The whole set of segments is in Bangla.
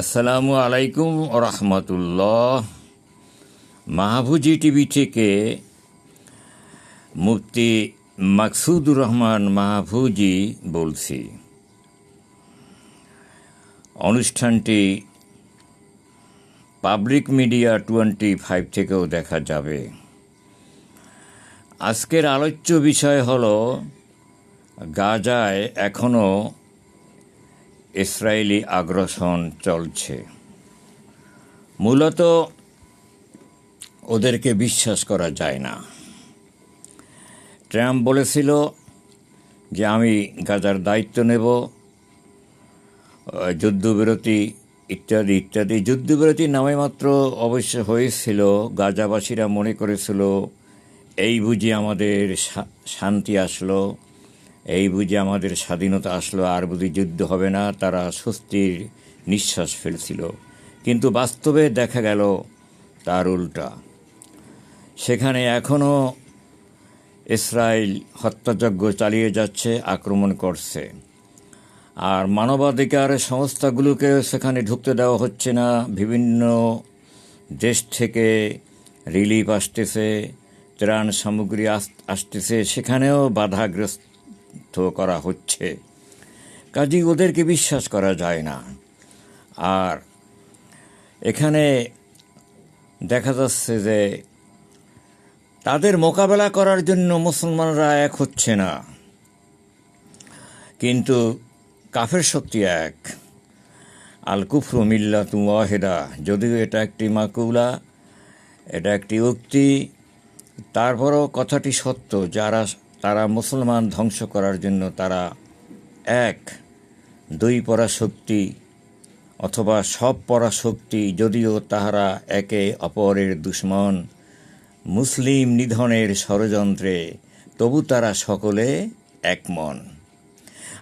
আসসালামু আলাইকুম রহমতুল্লাহ। মাহফুজি টিভি থেকে মুফতি মাকসুদুর রহমান মাহফুজি বলছি। অনুষ্ঠানটি পাবলিক মিডিয়া টোয়েন্টি ফাইভ থেকেও দেখা যাবে। আজকের আলোচ্য বিষয় হল, গাজায় এখনও ইসরায়েলি আগ্রাসন চলছে। মূলত ওদেরকে বিশ্বাস করা যায় না। ট্রাম্প বলেছিল যে, আমি গাজার দায়িত্ব নেব যুদ্ধবিরতি ইত্যাদি ইত্যাদি। যুদ্ধবিরতি নামে মাত্র অবশ্য হয়েছিল, গাজাবাসীরা মনে করেছিল, এই বুঝি আমাদের শান্তি আসলো। এই বুঝে আমাদের স্বাধীনতা আসলো, আর বুঝি যুদ্ধ হবে না, তারা স্বস্তির নিঃশ্বাস ফেলছিল। কিন্তু বাস্তবে দেখা গেল তার উল্টা। সেখানে এখনও ইসরায়েল হত্যাযজ্ঞ চালিয়ে যাচ্ছে, আক্রমণ করছে। আর মানবাধিকার সংস্থাগুলোকে সেখানে ঢুকতে দেওয়া হচ্ছে না। বিভিন্ন দেশ থেকে রিলিফ আসতেছে, ত্রাণ সামগ্রী আস- আসতেছে, সেখানেও বাধাগ্রস্ত করা হচ্ছে। কাজেই ওদেরকে বিশ্বাস করা যায় না। আর এখানে দেখা যাচ্ছে যে তাদের মোকাবেলা করার জন্য মুসলমানরা এক হচ্ছে না। কিন্তু কাফের শক্তি এক। আল কুফরু মিল্লাতু ওয়াহেদা, যদিও এটা একটি মাকুলা, এটা একটি উক্তি, তারপরও কথাটি সত্য, যারা তারা মুসলমান ধ্বংস করার জন্য তারা এক, দুই পরাশক্তি অথবা সব পরাশক্তি যদিও তাহারা একে অপরের দুশ্মন, মুসলিম নিধনের ষড়যন্ত্রে তবু তারা সকলে একমন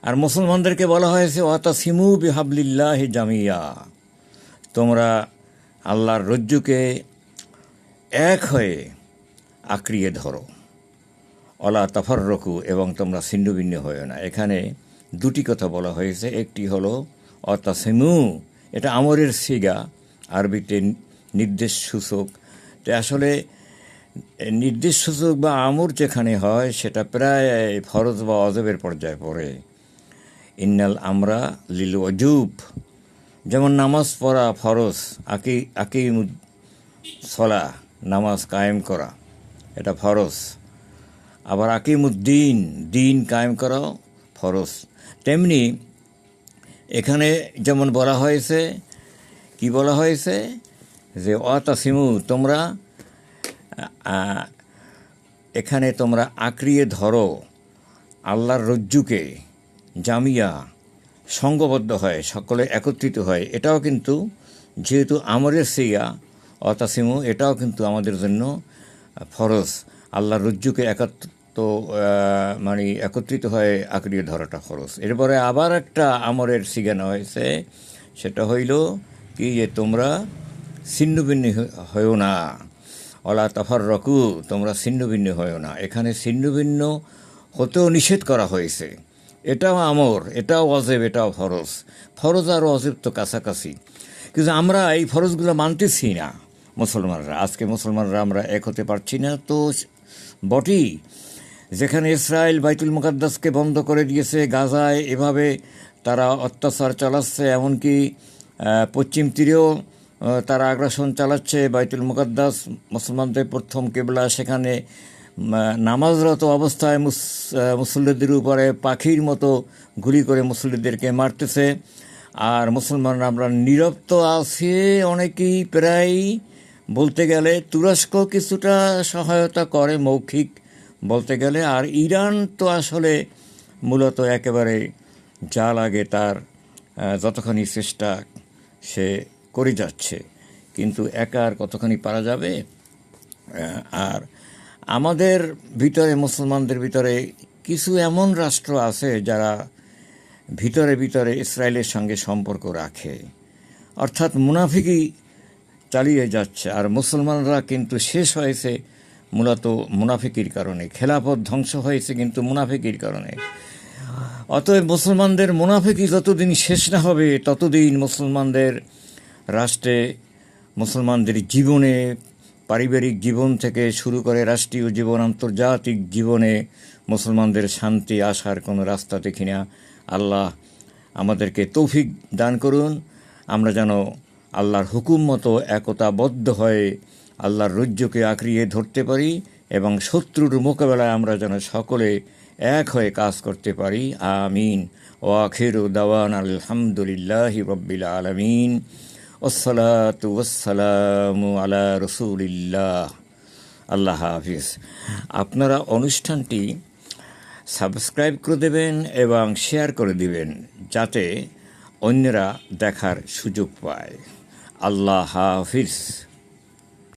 আর মুসলমানদেরকে বলা হয়েছে অতা সিমু বিহাবলিল্লাহ জামিয়া। তোমরা আল্লাহর রজ্জুকে এক হয়ে আঁকড়িয়ে ধরো। অলা তফর রকু এবং তোমরা ছিন্নভিন্ন হয়েও না। এখানে দুটি কথা বলা হয়েছে। একটি হলো, অতাসিমু, এটা আমরের সিগা, আরবিতে নির্দেশ সূচক তো আসলে নির্দেশ সূচক বা আমর যেখানে হয়, সেটা প্রায় ফরজ বা অজবের পর্যায়ে পড়ে। ইন্নাল আমরা লিল অজুব যেমন নামাজ পড়া ফরজ, আকি আকি সলা, নামাজ কায়েম করা, এটা ফরজ। আবার আকিমুদ্দিন, দিন কায়েম করাও ফরজ। তেমনি এখানে যেমন বলা হয়েছে, কি বলা হয়েছে? যে অতাসিমু তোমরা এখানে তোমরা আঁকড়িয়ে ধরো আল্লাহর রজ্জুকে, জামিয়া, সঙ্গবদ্ধ হয়, সকলে একত্রিত হয়। এটাও কিন্তু যেহেতু আমরের সিয়া অতাসিমু এটাও কিন্তু আমাদের জন্য ফরজ। আল্লাহর রজ্জুকে একাত্ম মানে একত্রিত হয়ে আঁকড়িয়ে ধরাটা খরচ। এরপরে আবার একটা আমরের সিগানো হয়েছে। সেটা হইল কি যে তোমরা ছিন্নভিন্ন হয়েও না। অলা তফার রকু তোমরা ছিন্নভিন্ন হয়েও না। এখানে ছিন্নভিন্ন হতেও নিষেধ করা হয়েছে। এটাও আমর, এটাও অজেব, এটাও ফরজ। ফরজ আর অজেব তো কাছাকাছি। কিন্তু আমরা এই ফরজগুলো মানতেছি না মুসলমানরা। আজকে মুসলমানরা আমরা এক হতে পারছি না। তো বটেই যেখানে ইসরায়েল বাইতুল মুকাদ্দাসকে বন্ধ করে দিয়েছে গাজায়, এভাবে তারা অত্যাচার চালাচ্ছে। এমনকি পশ্চিম তীরেও তারা আগ্রাসন চালাচ্ছে বাইতুল মুকাদ্দাস। মুসলমানদের প্রথম কেবলা সেখানে নামাজরত অবস্থায় মুসল্লিদের উপরে পাখির মতো গুলি করে মুসল্লিদেরকে মারতেছে। আর মুসলমানরা আমরা নীরব তো আছে অনেকেই প্রায় বলতে গেলে তুরস্ক কিছুটা সহায়তা করে মৌখিক বলতে গেলে, আর ইরান তো আসলে মূলত একেবারে যা লাগে তার যতখানি চেষ্টা সে করে যাচ্ছে। কিন্তু একা আর কতখানি পারা যাবে? আর আমাদের ভিতরে, মুসলমানদের ভিতরে কিছু এমন রাষ্ট্র আছে যারা ভিতরে ভিতরে ইসরায়েলের সঙ্গে সম্পর্ক রাখে। অর্থাৎ মুনাফিকই চালিয়ে যাচ্ছে। আর মুসলমানরা কিন্তু শেষ হয়েছে মূলত মুনাফিকির কারণে। খেলাফত ধ্বংস হয়েছে কিন্তু মুনাফিকির কারণে। অতএব মুসলমানদের মুনাফিকি যতদিন শেষ না হবে, ততদিন মুসলমানদের রাষ্ট্রে, মুসলমানদের জীবনে, পারিবারিক জীবন থেকে শুরু করে রাষ্ট্রীয় জীবন, আন্তর্জাতিক জীবনে মুসলমানদের শান্তি আসার কোনো রাস্তা দেখি না। আল্লাহ আমাদেরকে তৌফিক দান করুন। আমরা যেন আল্লাহর হুকুম মতো একতাবদ্ধ হয়ে আল্লাহর রজ্জুকে আঁকড়িয়ে ধরতে পারি এবং শত্রুর মোকাবেলায় আমরা যেন সকলে এক হয়ে কাজ করতে পারি। আমিন। ও আখির দাওয়ান আলহামদুলিল্লাহ রব্বিল আলমিন। ওসলাত ওসালাম আলা রসুলিল্লাহ। আল্লাহ হাফিজ। আপনারা অনুষ্ঠানটি সাবস্ক্রাইব করে দেবেন এবং শেয়ার করে দিবেন যাতে অন্যরা দেখার সুযোগ পায়। আল্লাহ হাফিজ।